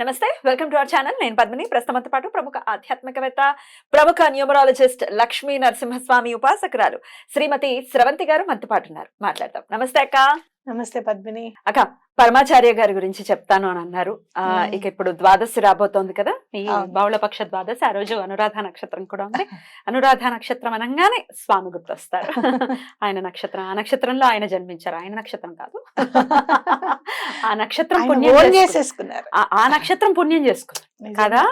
నమస్తే welcome to our channel. నేను పద్మిని. ప్రస్తుతంతో పాటు ప్రముఖ ఆధ్యాత్మికవేత్త ప్రముఖ న్యూమరాలజిస్ట్ లక్ష్మీ నరసింహస్వామి ఉపాసకురాలు శ్రీమతి స్రవంతి గారు మనతో పాటు ఉన్నారు. మాట్లాడదాం. నమస్తే అక్క. నమస్తే పద్మిని. అక్క పరమాచార్య గారి గురించి చెప్తాను అని అన్నారు. ఇక ఇప్పుడు ద్వాదశి రాబోతోంది కదా? ఈ. బహుళపక్ష ద్వాదశి ఆ రోజు అనురాధ నక్షత్రం కూడా ఉంది. అనురాధ నక్షత్రం అనగానే స్వామి గుర్తొస్తారు. ఆయన నక్షత్రం ఆ నక్షత్రంలో ఆయన జన్మించారు. ఆయన నక్షత్రం కాదు. ఆ నక్షత్రం పుణ్యం. చేసేసుకున్నారు ఆ- నక్షత్రం పుణ్యం చేసుకున్నారు. కదా?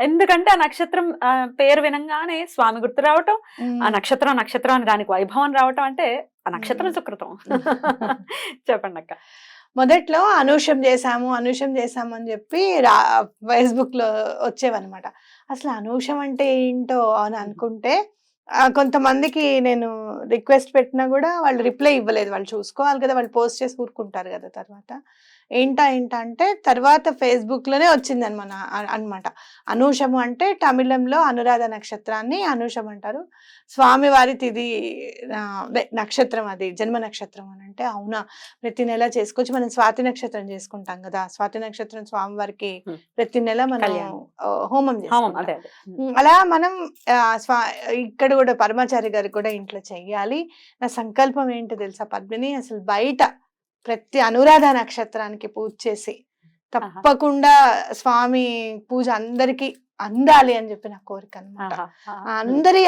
ఎందుకంటే ఆ నక్షత్రం పేరు వినంగానే స్వామి గుర్తు రావటం. ఆ నక్షత్రం నక్షత్రం అని దానికి వైభవం రావటం అంటే ఆ నక్షత్రం. సుకృతం చెప్పండి అక్క మొదట్లో అనూషం చేశాము అనూషం చేశాము అని చెప్పి రా ఫేస్బుక్లో వచ్చేవన్నమాట అసలు అనూషం అంటే ఏంటో అని అనుకుంటే కొంతమందికి నేను రిక్వెస్ట్ పెట్టినా కూడా వాళ్ళు రిప్లై ఇవ్వలేదు. వాళ్ళు చూసుకోవాలి కదా వాళ్ళు పోస్ట్ చేసి ఊరుకుంటారు కదా తర్వాత. ఏంటా ఏంటా అంటే తర్వాత ఫేస్బుక్లోనే వచ్చింది అనమాట అనమాట అనూషము అంటే తమిళంలో అనురాధ నక్షత్రాన్ని అనూషం అంటారు. స్వామివారి తిది నక్షత్రం అది జన్మ నక్షత్రం అని అంటే అవునా? ప్రతి నెల చేసుకోవచ్చు. మనం స్వాతి నక్షత్రం చేసుకుంటాం కదా. స్వాతి నక్షత్రం స్వామివారికి. ప్రతి నెల మనం హోమం ఉమ్, అలా మనం స్వా ఇక్కడ కూడా పరమాచారి గారు కూడా ఇంట్లో చెయ్యాలి. నా సంకల్పం ఏంటో తెలుసా పద్మిని? అసలు బయట ప్రతి అనురాధ నక్షత్రానికి పూజ చేసి తప్పకుండా స్వామి పూజ అందరికి అందాలి అని చెప్పి నా కోరిక అనమాట. అందరి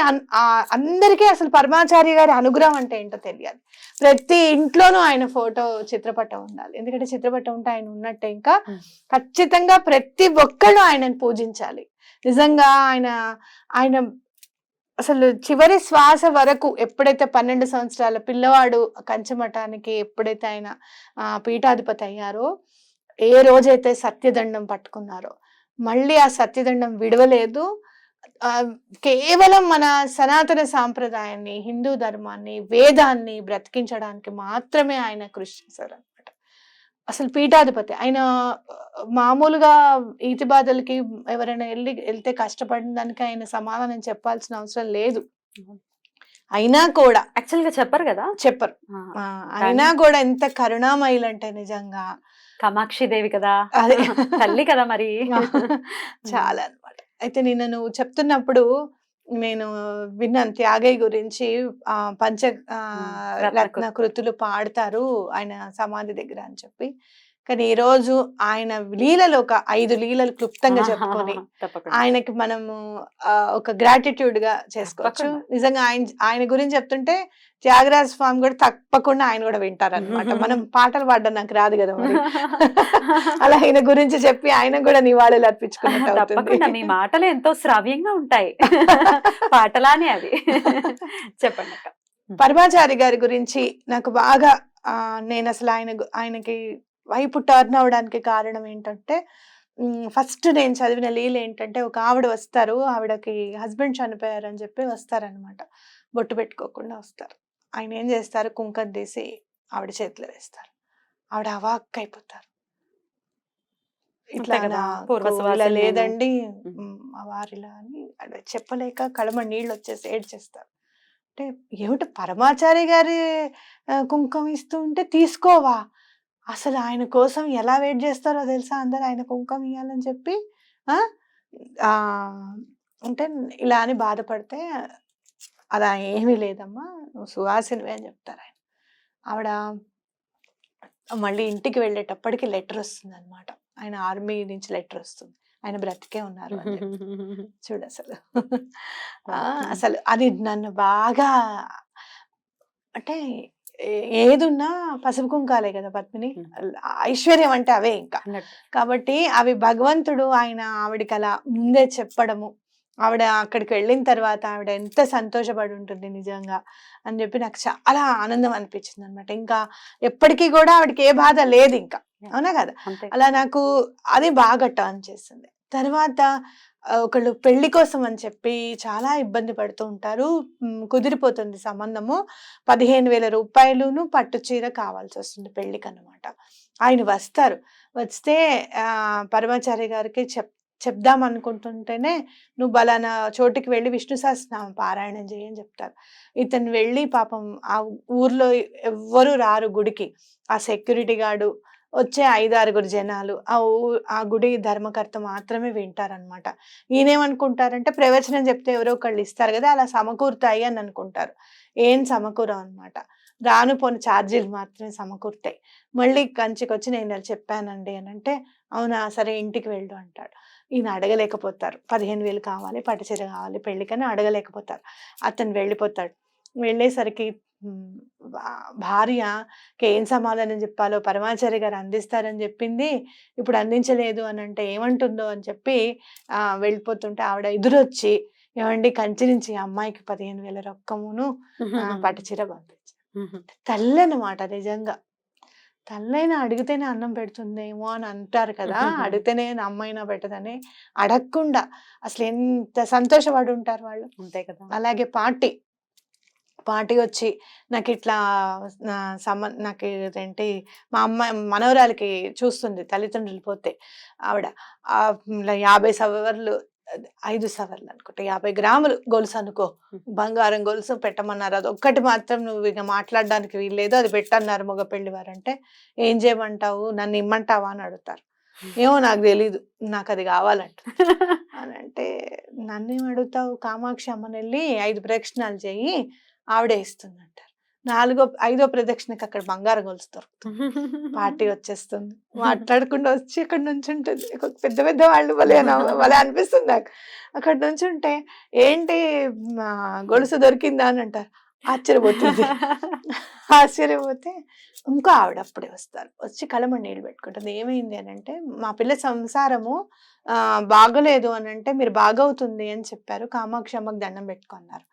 అందరికీ అసలు పరమాచారి గారి అనుగ్రహం అంటే ఏంటో తెలియాలి. ప్రతి ఇంట్లోనూ ఆయన ఫోటో చిత్రపటం ఉండాలి. ఎందుకంటే చిత్రపటం ఉంటే ఆయన ఉన్నట్టే ఇంకా. ఖచ్చితంగా ప్రతి ఒక్కళ్ళు ఆయనను పూజించాలి. నిజంగా ఆయన ఆయన అసలు చివరి శ్వాస వరకు ఎప్పుడైతే పన్నెండు సంవత్సరాల పిల్లవాడు కంచమఠానికి ఎప్పుడైతే ఆయన పీఠాధిపతి అయ్యారో ఏ రోజైతే సత్యదండం పట్టుకున్నారో మళ్ళీ ఆ సత్యదండం విడవలేదు. కేవలం మన సనాతన సాంప్రదాయాన్ని హిందూ ధర్మాన్ని వేదాన్ని బ్రతికించడానికి మాత్రమే ఆయన కృషి చేశారు. అసలు పీఠాధిపతి. ఆయన మామూలుగా ఈతి బాధలకి ఎవరైనా వెళ్ళి వెళ్తే కష్టపడిన దానికి ఆయన సమాధానం చెప్పాల్సిన అవసరం లేదు. అయినా కూడా యాక్చువల్గా చెప్పరు కదా? చెప్పరు. అయినా కూడా ఎంత కరుణామయులు అంటే నిజంగా. కామాక్షి దేవి కదా? అదే. తల్లి కదా మరి. చాలా అన్నమాట. అయితే నిన్న నువ్వు చెప్తున్నప్పుడు నేను విన్నాను త్యాగయ్య గురించి. ఆ పంచ రత్న కృతులు. పాడతారు ఆయన సమాధి దగ్గర అని చెప్పి. కానీ ఈ రోజు ఆయన లీలలు ఒక ఐదు లీలలు క్లుప్తంగా చెప్పుకొని ఆయనకి మనము ఒక గ్రాటిట్యూడ్గా చేసుకోవచ్చు. నిజంగా ఆయన ఆయన గురించి చెప్తుంటే త్యాగరాజ స్వామి కూడా తప్పకుండా ఆయన కూడా వింటారన్నమాట. మనం పాటలు పాడడం నాకు రాదు కదా మరి. అలా ఆయన గురించి చెప్పి ఆయన కూడా నివాళులు అర్పించుకున్నట్టు మీ మాటలు ఎంతో శ్రావ్యంగా ఉంటాయి. పాటలానే అది చెప్పండి పరమాచారి గారి గురించి నాకు బాగా ఆ, నేను అసలు ఆయన ఆయనకి వైపు టర్న్ అవడానికి కారణం ఏంటంటే ఫస్ట్ నేను చదివిన లీల ఏంటంటే ఒక ఆవిడ వస్తారు ఆవిడకి హస్బెండ్ చనిపోయారు అని చెప్పి వస్తారనమాట బొట్టు పెట్టుకోకుండా వస్తారు. ఆయన ఏం చేస్తారు? కుంకం తీసి ఆవిడ చేతిలో వేస్తారు. ఆవిడ అవాక్ అయిపోతారు. ఇట్లా ఇలా లేదండి. వారిలా అని చెప్పలేక కళమ నీళ్ళు వచ్చేసి ఏడ్చేస్తారు. అంటే ఏమిటి పరమాచారి గారి ఆ, కుంకుమ ఇస్తూ ఉంటే తీసుకోవా? అసలు ఆయన కోసం ఎలా వెయిట్ చేస్తారో తెలుసా? అందరు ఆయన కుంకుమ ఇవ్వాలని చెప్పి అంటే ఇలా అని బాధపడితే అలా ఏమీ లేదమ్మా నువ్వు సువాసినివే అని చెప్తారు ఆయన. ఆవిడ మళ్ళీ ఇంటికి వెళ్ళేటప్పటికి లెటర్ వస్తుంది అనమాట ఆయన ఆర్మీ నుంచి లెటర్ వస్తుంది. ఆయన బ్రతికే ఉన్నారు. చూడు అసలు. అసలు అది నన్ను బాగా అంటే ఏదున్నా పసుపు కుంకాలే కదా పద్మిని. ఐశ్వర్యం అంటే అవే ఇంకా. కాబట్టి అవి భగవంతుడు ఆయన ఆవిడకి అలా ముందే చెప్పడము. ఆవిడ అక్కడికి వెళ్ళిన తర్వాత ఆవిడ ఎంత సంతోషపడి ఉంటుంది నిజంగా అని చెప్పి నాకు చాలా ఆనందం అనిపించింది అనమాట ఇంకా ఎప్పటికీ కూడా ఆవిడకి ఏ బాధ లేదు ఇంకా. అవునా కదా? అలా నాకు అది బాగా టర్న్ చేసింది. తర్వాత ఒకళ్ళు పెళ్ళి కోసం అని చెప్పి చాలా ఇబ్బంది పడుతూ ఉంటారు. కుదిరిపోతుంది సంబంధము. పదిహేను వేల రూపాయలును పట్టు చీర కావాల్సి వస్తుంది పెళ్ళికి అనమాట ఆయన వస్తారు. వస్తే ఆ, పరమాచారి గారికి చెప్ చెప్దాం అనుకుంటుంటేనే నువ్వు బలానా చోటుకి వెళ్ళి విష్ణు సహస్రనామం పారాయణం చేయని చెప్తారు. ఇతను వెళ్ళి పాపం ఆ ఊర్లో ఎవ్వరు రారు గుడికి. ఆ సెక్యూరిటీ గార్డు వచ్చే ఐదారుగురు జనాలు ఆ ఊ ఆ గుడి ధర్మకర్త మాత్రమే వింటారనమాట ఈయనేమనుకుంటారంటే ప్రవచనం చెప్తే ఎవరో ఒకళ్ళు ఇస్తారు కదా అలా సమకూరుతాయి అని అనుకుంటారు. ఏం సమకూరం అనమాట రాను పోని ఛార్జీలు మాత్రమే సమకూరుతాయి. మళ్ళీ కంచికి వచ్చి నేను ఇలా చెప్పానండి అని అంటే అవునా సరే ఇంటికి వెళ్ళు అంటాడు. ఈయన అడగలేకపోతారు. పదిహేను వేలు కావాలి పట్టుచీర కావాలి పెళ్ళికని అడగలేకపోతారు. అతను వెళ్ళిపోతాడు. వెళ్ళేసరికి ఉమ్, భా- భార్యకి ఏం సమాధానం చెప్పాలో పరమాచారి గారు అందిస్తారని చెప్పింది. ఇప్పుడు అందించలేదు అని అంటే ఏమంటుందో అని చెప్పి ఆ వెళ్ళిపోతుంటే ఆవిడ ఎదురొచ్చి ఏమండి కంచి నుంచి అమ్మాయికి పదిహేను వేల రొక్కమును పట్టుచీర పంపించారు తల్లి అన్నమాట నిజంగా. తల్లైనా అడిగితేనే అన్నం పెడుతుందేమో అని అంటారు కదా అడిగితేనే అమ్మైనా పెట్టదని అడగకుండా అసలు ఎంత సంతోషపడి ఉంటారు వాళ్ళు. అంతే కదా. అలాగే పార్టీ. పార్టీ వచ్చి నాకు ఇట్లా నా సమ నాకు ఏంటి మా అమ్మాయి మనవరాలకి చూస్తుంది తల్లిదండ్రులు పోతే ఆవిడ. యాభై సవర్లు ఐదు సవర్లు అనుకుంటా యాభై గ్రాములు గొలుసు అనుకో. బంగారం గొలుసు పెట్టమన్నారు. అది ఒక్కటి మాత్రం నువ్వు ఇక మాట్లాడడానికి వీల్లేదు. అది పెట్టన్నారు మగ పెళ్ళి వారు అంటే ఏం చేయమంటావు? నన్ను ఇమ్మంటావా? అని అడుగుతారు. ఏమో నాకు తెలీదు. నాకు అది కావాలంట. అని అంటే నన్నేం అడుగుతావు? కామాక్షి అమ్మని వెళ్ళి ఐదు ప్రదక్షిణాలు చెయ్యి. ఆవిడే ఇస్తుంది అంటారు నాలుగో ఐదో ప్రదక్షిణకి అక్కడ బంగారం గొలుసు దొరుకుతుంది. పార్టీ వచ్చేస్తుంది. మాట్లాడకుండా వచ్చి అక్కడ నుంచి ఉంటుంది. పెద్ద పెద్ద వాళ్ళు భలే భలే అనిపిస్తుంది నాకు. అక్కడ నుంచి ఉంటే ఏంటి గొలుసు దొరికిందా అని అంటారు. ఆశ్చర్యపోతుంది. ఆశ్చర్యపోతే ఇంకో ఆవిడ అప్పుడే వస్తారు. వచ్చి కలమ నీళ్ళు పెట్టుకుంటుంది. ఏమైంది అని అంటే మా పిల్ల సంసారము బాగలేదు అని అంటే మీరు బాగవుతుంది అని చెప్పారు. కామాక్షి అమ్మకు దండం పెట్టుకున్నారు.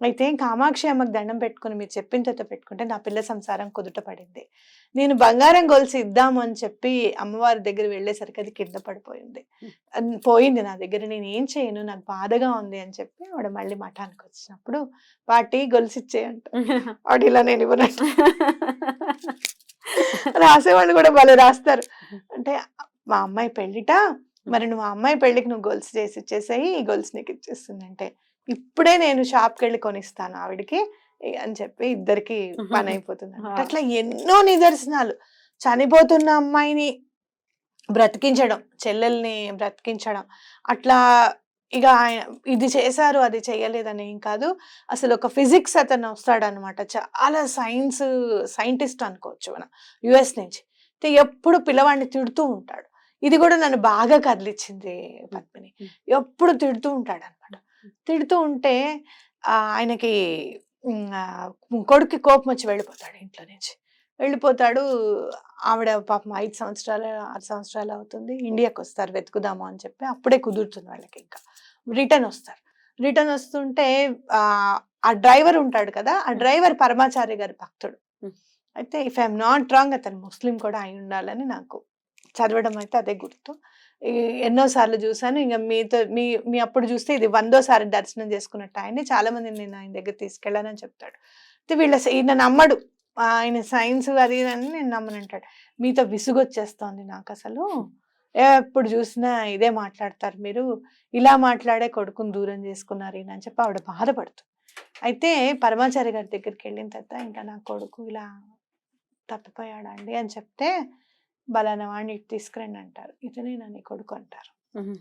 అయితే కామాక్షి అమ్మకి దండం పెట్టుకుని మీరు చెప్పిన తర్వాత పెట్టుకుంటే నా పిల్ల సంసారం కుదుట పడింది. నేను బంగారం గొలుసు ఇద్దాము అని చెప్పి అమ్మవారి దగ్గర వెళ్ళేసరికి అది కింద పడిపోయింది. పోయింది నా దగ్గర నేను ఏం చేయను నాకు బాధగా ఉంది అని చెప్పి ఆవిడ మళ్ళీ మఠానికి వచ్చినప్పుడు వాటి గొలుసు ఇచ్చేయంట వాడు ఇలా నేను ఇవ్వనట్టు. రాసేవాళ్ళు కూడా భలే రాస్తారు. అంటే మా అమ్మాయి పెళ్ళిట మరి నువ్వు ఆ అమ్మాయి పెళ్ళికి నువ్వు గొలుసు చేసి ఇచ్చేసేయి ఈ గొలుసు నీకు ఇచ్చేస్తుంది అంటే ఇప్పుడే నేను షాప్కి వెళ్ళి కొనిస్తాను ఆవిడకి అని చెప్పి ఇద్దరికి పని అయిపోతుంది. అట్లా ఎన్నో నిదర్శనాలు. చనిపోతున్న అమ్మాయిని బ్రతికించడం చెల్లెల్ని బ్రతికించడం అట్లా ఇక ఆయన ఇది చేశారు అది చేయలేదని ఏం కాదు. అసలు ఒక ఫిజిక్స్ అతను వస్తాడనమాట చాలా సైన్స్ సైంటిస్ట్ అనుకోవచ్చు మనం యుఎస్ నుంచి. ఎప్పుడు పిల్లవాడిని తిడుతూ ఉంటాడు. ఇది కూడా నన్ను బాగా కదిలిచ్చింది పద్మిని. ఎప్పుడు తిడుతూ ఉంటాడు అనమాట తిడుతూ ఉంటే ఆయనకి కొడుక్కి కోపం వచ్చి వెళ్ళిపోతాడు ఇంట్లో నుంచి. వెళ్ళిపోతాడు. ఆవిడ పాపం ఐదు సంవత్సరాలు ఆరు సంవత్సరాలు అవుతుంది. ఇండియాకి వస్తారు వెతుకుదాము అని చెప్పి అప్పుడే కుదురుతుంది వాళ్ళకి ఇంకా. రిటర్న్ వస్తారు. రిటర్న్ వస్తుంటే ఆ ఆ డ్రైవర్ ఉంటాడు కదా ఆ డ్రైవర్ పరమాచార్య గారి భక్తుడు. అయితే ఇఫ్ ఐఎమ్ నాట్ రాంగ్ అతను ముస్లిం కూడా అయి ఉండాలని నాకు చదవడం అయితే అదే గుర్తు. ఎన్నోసార్లు చూసాను. ఇంకా మీతో మీ మీ అప్పుడు చూస్తే ఇది వందోసారి దర్శనం చేసుకున్నట్టు ఆయన్ని చాలామందిని నేను ఆయన దగ్గర తీసుకెళ్ళానని చెప్తాడు. వీళ్ళ స- ఈయన నమ్మడు. ఆయన సైన్స్ అది అని నేను నమ్మనంటాడు మీతో విసుగొచ్చేస్తోంది నాకు అసలు ఎప్పుడు చూసినా ఇదే మాట్లాడతారు మీరు. ఇలా మాట్లాడే కొడుకుని దూరం చేసుకున్నారు ఈయన అని చెప్పి ఆవిడ బాధపడుతుంది అయితే పరమాచారి గారి దగ్గరికి వెళ్ళిన తర్వాత ఇంకా నా కొడుకు ఇలా తప్పిపోయాడండి అని చెప్తే బలానా వాడిని ఇటు తీసుకురండి అంటారు. ఇతనే నా కొడుకు అంటారు.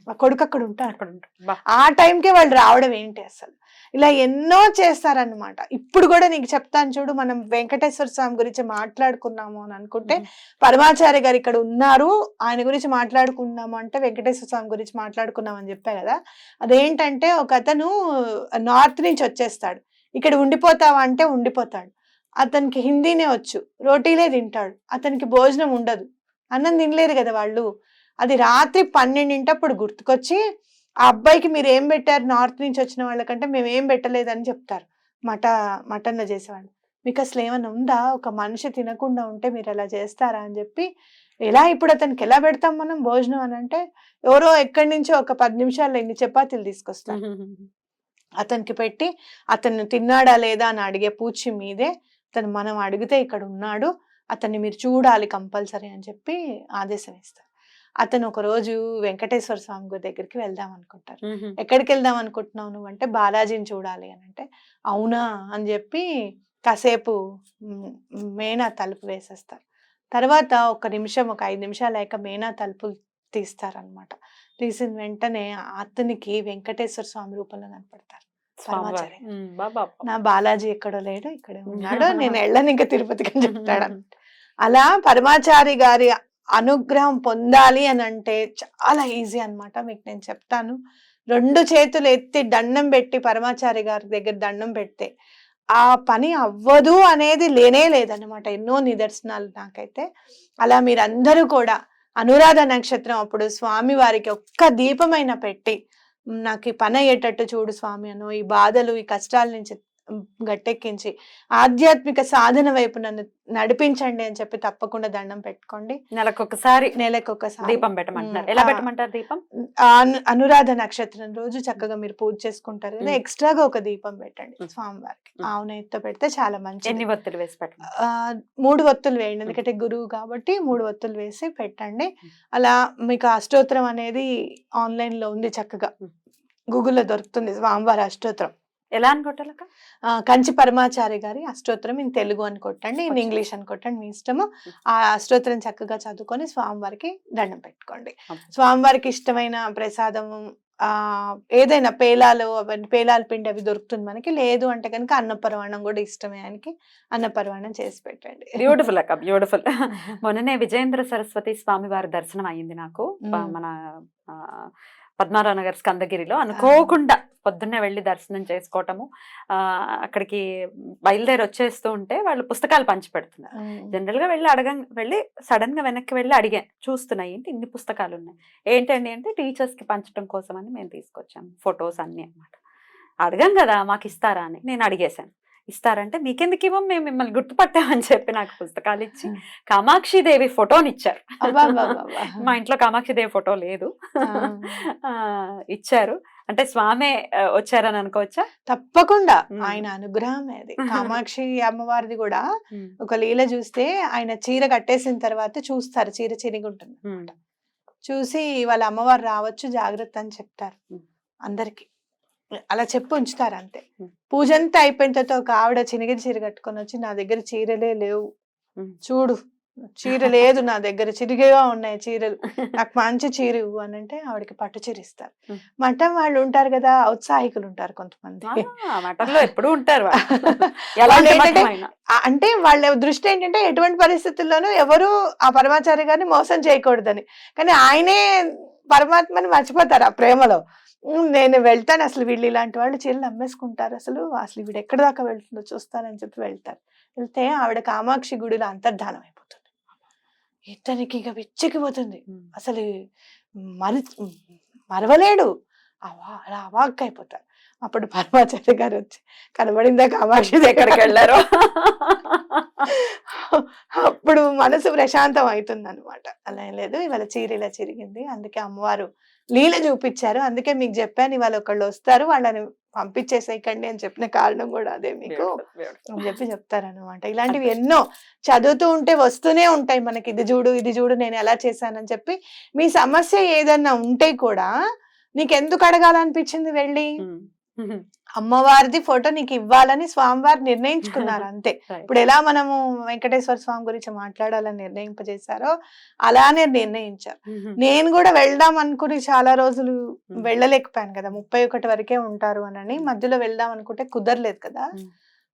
ఆ కొడుకు అక్కడ ఉంటారు అక్కడ ఉంటాడు. ఆ టైంకే వాళ్ళు రావడం ఏంటి అసలు? ఇలా ఎన్నో చేస్తారన్నమాట. ఇప్పుడు కూడా నీకు చెప్తాను చూడు మనం వెంకటేశ్వర స్వామి గురించి మాట్లాడుకున్నాము అని అనుకుంటే పరమాచార్య గారు ఇక్కడ ఉన్నారు ఆయన గురించి మాట్లాడుకున్నాము అంటే వెంకటేశ్వర స్వామి గురించి మాట్లాడుకున్నాం అని చెప్పా కదా. అదేంటంటే ఒక అతను నార్త్ నుంచి వచ్చేస్తాడు. ఇక్కడ ఉండిపోతావా అంటే ఉండిపోతాడు. అతనికి హిందీనే వచ్చు రోటీలే తింటాడు. అతనికి భోజనం ఉండదు. అన్నం తినలేరు కదా వాళ్ళు. అది రాత్రి పన్నెండింటప్పుడు గుర్తుకొచ్చి ఆ అబ్బాయికి మీరు ఏం పెట్టారు? నార్త్ నుంచి వచ్చిన వాళ్ళకంటే మేము ఏం పెట్టలేదని చెప్తారు. మట మటన్లో చేసేవాళ్ళు. మీకు అసలు ఏమైనా ఉందా? ఒక మనిషి తినకుండా ఉంటే మీరు అలా చేస్తారా? అని చెప్పి ఎలా ఇప్పుడు అతనికి ఎలా పెడతాం మనం భోజనం? అని అంటే ఎవరో ఎక్కడి నుంచో ఒక పది నిమిషాల్లో ఇన్ని చపాతీలు తీసుకొస్తారు. అతనికి పెట్టి అతను తిన్నాడా లేదా? అని అడిగే పూచి మీదే అతను మనం అడిగితే ఇక్కడ ఉన్నాడు. అతన్ని మీరు చూడాలి కంపల్సరీ అని చెప్పి ఆదేశం ఇస్తారు అతను ఒక రోజు వెంకటేశ్వర స్వామి గుడి దగ్గరికి వెళ్దాం అనుకుంటారు. ఎక్కడికి వెళ్దాం అనుకుంటున్నావు నువ్వు అంటే బాలాజీని చూడాలి అని అంటే అవునా అని చెప్పి కాసేపు మేనా తలుపు వేసేస్తారు. తర్వాత ఒక నిమిషం ఒక ఐదు నిమిషాలు అయ్యాక మేనా తలుపులు తీస్తారనమాట తీసిన వెంటనే అతనికి వెంకటేశ్వర స్వామి రూపంలో కనపడతారు. స్వామివారు. నా బాలాజీ ఎక్కడో లేడు ఇక్కడే ఉన్నాడు. నేను వెళ్ళను ఇంకా తిరుపతికి అని చెప్తాడు. అలా పరమాచారి గారి అనుగ్రహం పొందాలి అని అంటే చాలా ఈజీ అన్నమాట. మీకు నేను చెప్తాను. రెండు చేతులు ఎత్తి దండం పెట్టి పరమాచారి గారి దగ్గర దండం పెడితే ఆ పని అవ్వదు అనేది లేనే లేదన్నమాట. ఎన్నో నిదర్శనాలు నాకైతే. అలా మీరందరూ కూడా అనురాధ నక్షత్రం అప్పుడు స్వామి వారికి ఒక్క దీపమైన పెట్టి "మ్, నాకు ఈ పని అయ్యేటట్టు చూడు స్వామి అను ఈ బాధలు ఈ కష్టాల నుంచి గట్టెక్కించి ఆధ్యాత్మిక సాధన వైపు నన్ను నడిపించండి అని చెప్పి తప్పకుండా దండం పెట్టుకోండి నెలకొకసారి నెలకు ఒకసారి దీపం పెట్టమంటున్నారు ఉమ్, ఎలా. పెట్టమంటారు దీపం అనురాధ నక్షత్రం రోజు చక్కగా మీరు పూజ చేసుకుంటారు కదా. ఎక్స్ట్రాగా ఒక దీపం పెట్టండి. స్వామివారికి ఉమ్. ఆవు నెయ్యితో పెడితే చాలా మంచిది ఎన్ని ఒత్తులు వేసి పెట్టండి మూడు ఒత్తులు వేయండి ఎందుకంటే గురువు కాబట్టి మూడు ఒత్తులు వేసి పెట్టండి. అలా మీకు అష్టోత్తరం అనేది ఆన్లైన్లో ఉంది చక్కగా. గూగుల్లో దొరుకుతుంది స్వామివారి అష్టోత్తరం ఎలా ఆ, కంచి పరమాచారి గారి అష్టోత్తరం ఇన్ తెలుగు అని కొట్టండి ఇన్. ఇంగ్లీష్ అని కొట్టండి మీ ఇష్టము. ఆ అష్టోత్తరం చక్కగా చదువుకొని స్వామివారికి దండం పెట్టుకోండి. స్వామివారికి ఇష్టమైన ప్రసాదం ఆ ఏదైనా పేలాలు అవన్నీ పేలాల పిండి అవి దొరుకుతుంది మనకి. లేదు అంటే కనుక అన్నపరవాణం కూడా ఇష్టమే ఆయనకి. అన్నపరవాణం చేసి పెట్టండి. బ్యూటిఫుల్ అక్క బ్యూటిఫుల్ మొన్ననే విజయేంద్ర సరస్వతి స్వామి వారి దర్శనం అయ్యింది నాకు. మన పద్మారావు నగర్ స్కందగిరిలో అనుకోకుండా పొద్దున్నే వెళ్ళి దర్శనం చేసుకోవటము ఆ అక్కడికి బయలుదేరి వచ్చేస్తూ ఉంటే వాళ్ళు పుస్తకాలు పంచి పెడుతున్నారు. జనరల్గా వెళ్ళి అడగ వెళ్ళి సడన్గా వెనక్కి వెళ్ళి అడిగాను చూస్తున్నా ఏంటి ఇన్ని పుస్తకాలు ఉన్నాయి? ఏంటండి అంటే టీచర్స్కి పంచడం కోసం అని మేము తీసుకొచ్చాం ఫొటోస్ అన్ని అన్నమాట. అడగం కదా మాకు ఇస్తారా అని నేను అడిగేశాను. ఇస్తారంటే మీకెందుకు ఇవ్వం మేము మిమ్మల్ని గుర్తుపట్టామని చెప్పి నాకు పుస్తకాలు ఇచ్చి Hmm. కామాక్షి దేవి ఫోటోని ఇచ్చారు. మా ఇంట్లో కామాక్షి దేవి ఫోటో లేదు. ఇచ్చారు. అంటే స్వామి వచ్చారని అనుకోవచ్చా? తప్పకుండా. ఆయన అనుగ్రహం అది. కామాక్షి అమ్మవారిది కూడా ఒక లీల చూస్తే ఆయన చీర కట్టేసిన తర్వాత చూస్తారు. చీర చిరిగి ఉంటుంది చూసి వాళ్ళ అమ్మవారు రావచ్చు జాగ్రత్త అని చెప్తారు. అందరికి. అలా చెప్పి ఉంచుతారు అంతే. పూజ అంతా అయిపోయిన తర్వాత ఒక ఆవిడ చినిగిరి చీర కట్టుకొని వచ్చి నా దగ్గర చీరలే లేవు. చూడు చీర లేదు నా దగ్గర చిరిగేగా ఉన్నాయి చీరలు. నాకు మంచి చీర ఇవ్వు అని అంటే ఆవిడకి పట్టు చీర ఇస్తారు. మఠం వాళ్ళు ఉంటారు కదా ఔత్సాహికులు ఉంటారు కొంతమంది. ఆ, మఠంలో ఎప్పుడు ఉంటారు అంటే వాళ్ళ దృష్టి ఏంటంటే ఎటువంటి పరిస్థితుల్లోనూ ఎవరు ఆ పరమాచార్య గారిని మోసం చేయకూడదని. కానీ ఆయనే పరమాత్మని మర్చిపోతారు ఆ ప్రేమలో. నేను వెళ్తాను. అసలు వీళ్ళు ఇలాంటి వాళ్ళు చీరలు అమ్మేసుకుంటారు అసలు అసలు వీడు ఎక్కడి దాకా వెళ్తుందో చూస్తానని చెప్పి వెళ్తారు. వెళ్తే ఆవిడ కామాక్షి గుడిలో అంతర్ధానం అయిపోతుంది. ఇతనికి ఇక పిచ్చెక్కిపోతుంది ఉమ్. అసలు మరి మరవలేడు. అవా అలా అవాక్ అయిపోతారు. అప్పుడు పరమాచార్య గారు వచ్చి కనబడిందా కామాక్షి ఎక్కడికి వెళ్ళారో? అప్పుడు మనసు ప్రశాంతం అవుతుంది అనమాట అలా ఏం లేదు. ఇవాళ చీర ఇలా చిరిగింది. అందుకే అమ్మవారు లీల చూపించారు. అందుకే మీకు చెప్పాను ఇవాళ ఒకళ్ళు వస్తారు. వాళ్ళని పంపించేసేయకండి అని చెప్పిన కారణం కూడా అదే మీకు. అని చెప్పి చెప్తారనమాట ఇలాంటివి ఎన్నో చదువుతూ ఉంటే వస్తూనే ఉంటాయి మనకి. ఇది చూడు ఇది చూడు నేను ఎలా చేశానని చెప్పి మీ సమస్య ఏదన్నా ఉంటే కూడా నీకు ఎందుకు అడగాలనిపించింది వెళ్ళి. అమ్మవారిది ఫోటో నీకు ఇవ్వాలని స్వామివారు నిర్ణయించుకున్నారు అంతే. ఇప్పుడు ఎలా మనము వెంకటేశ్వర స్వామి గురించి మాట్లాడాలని నిర్ణయింపజేశారో అలానే నిర్ణయించారు ఉమ్. నేను కూడా వెళ్దాం అనుకుని చాలా రోజులు Hmm. వెళ్ళలేకపోయాను కదా ముప్పై ఒకటి వరకే ఉంటారు అని మధ్యలో వెళ్దాం అనుకుంటే కుదరలేదు కదా Hmm.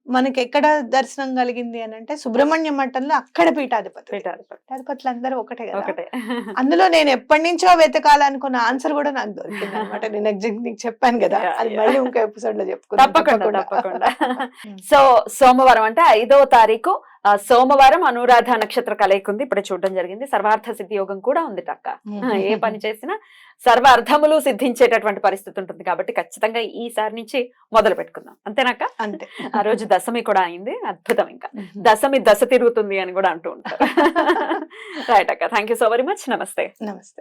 మనకి ఎక్కడ దర్శనం కలిగింది అని అంటే సుబ్రహ్మణ్య మఠంలో అక్కడ పీఠాధిపతి పీఠాధిపతి. పీఠాధిపతులు అందరూ ఒకటే కదా ఒకటే అందులో నేను ఎప్పటి నుంచో వెతకాలనుకున్న ఆన్సర్ కూడా నాకు దొరికింది అనమాట నేను ఎగ్జాక్ట్ నీకు చెప్పాను కదా అది. మళ్ళీ ఇంకో ఎపిసోడ్లో చెప్పుకుందాం తప్పకుండా తప్పకుండా. సో సోమవారం అంటే ఐదో తారీఖు సోమవారం అనురాధ నక్షత్ర కలయిక ఉంది. ఇప్పుడు చూడడం జరిగింది. సర్వార్థ సిద్ధి యోగం కూడా ఉంది టక్క ఏ పని చేసినా సర్వ అర్థములు సిద్ధించేటటువంటి పరిస్థితి ఉంటుంది కాబట్టి ఖచ్చితంగా ఈసారి నుంచి మొదలు పెట్టుకుందాం. అంతేనాక అంతే. ఆ రోజు దశమి కూడా అయింది. అద్భుతం ఇంకా. దశమి దశ తిరుగుతుంది అని కూడా అంటూ ఉంటారు. రైట్ అక్క. Thank you so very much నమస్తే. నమస్తే.